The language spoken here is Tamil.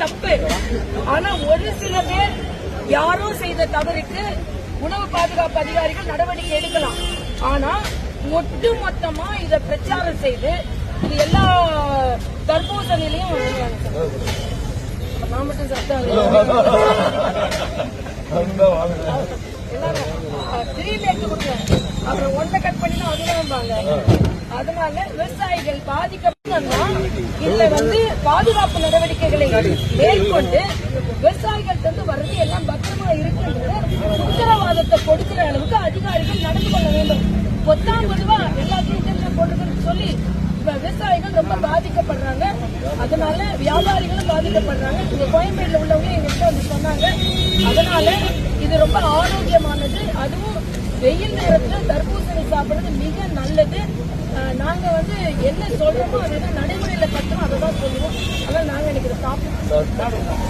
தப்பு. ஆனா ஒரு சில பேர் யாரோ செய்த தவறுக்கு உணவு பாதுகாப்பு அதிகாரிகள் நடவடிக்கை எடுக்கலாம். ஆனா ஒட்டு மொத்தமா இத பிரச்சாரம் செய்து இது எல்லா தர்பூசணிலையும் நான் மட்டும் சத்தம் த்ரீ லேக் கொடுக்குறேன் அப்புறம் ஒன்றை கட் பண்ணி அதுதான் அதனால விவசாயிகள் பாதிக்கப்பட்டா இதுல வந்து பாதுகாப்பு நடவடிக்கைகளை மேற்கொண்டு விவசாயிகள் இருந்து வர்றது எல்லாம் பத்திரமா இருக்குன்ற உத்தரவாதத்தை கொடுக்கிற அளவுக்கு பொத்தாம் பொதுவா எல்லாத்தையும் இன்டென்ஷன் போட்டுக்கணும்னு சொல்லி இப்ப விவசாயிகள் ரொம்ப பாதிக்கப்படுறாங்க. அதனால வியாபாரிகளும் பாதிக்கப்படுறாங்க. இங்க கோயம்பேடுல உள்ளவங்க எங்கிட்ட வந்து சொன்னாங்க. அதனால இது ரொம்ப ஆரோக்கியமானது. அதுவும் வெயில் நேரத்துல தர்பூசணி சாப்பிடுறது மிக நல்லது. நாங்கள் நாங்க வந்து என்ன சொல்றோமோ அதை நடைமுறையில கட்டுறோம் அதை தான் சொல்லுவோம். அதான் நாங்க இன்னைக்கு இதை சாப்பிடுறோம்.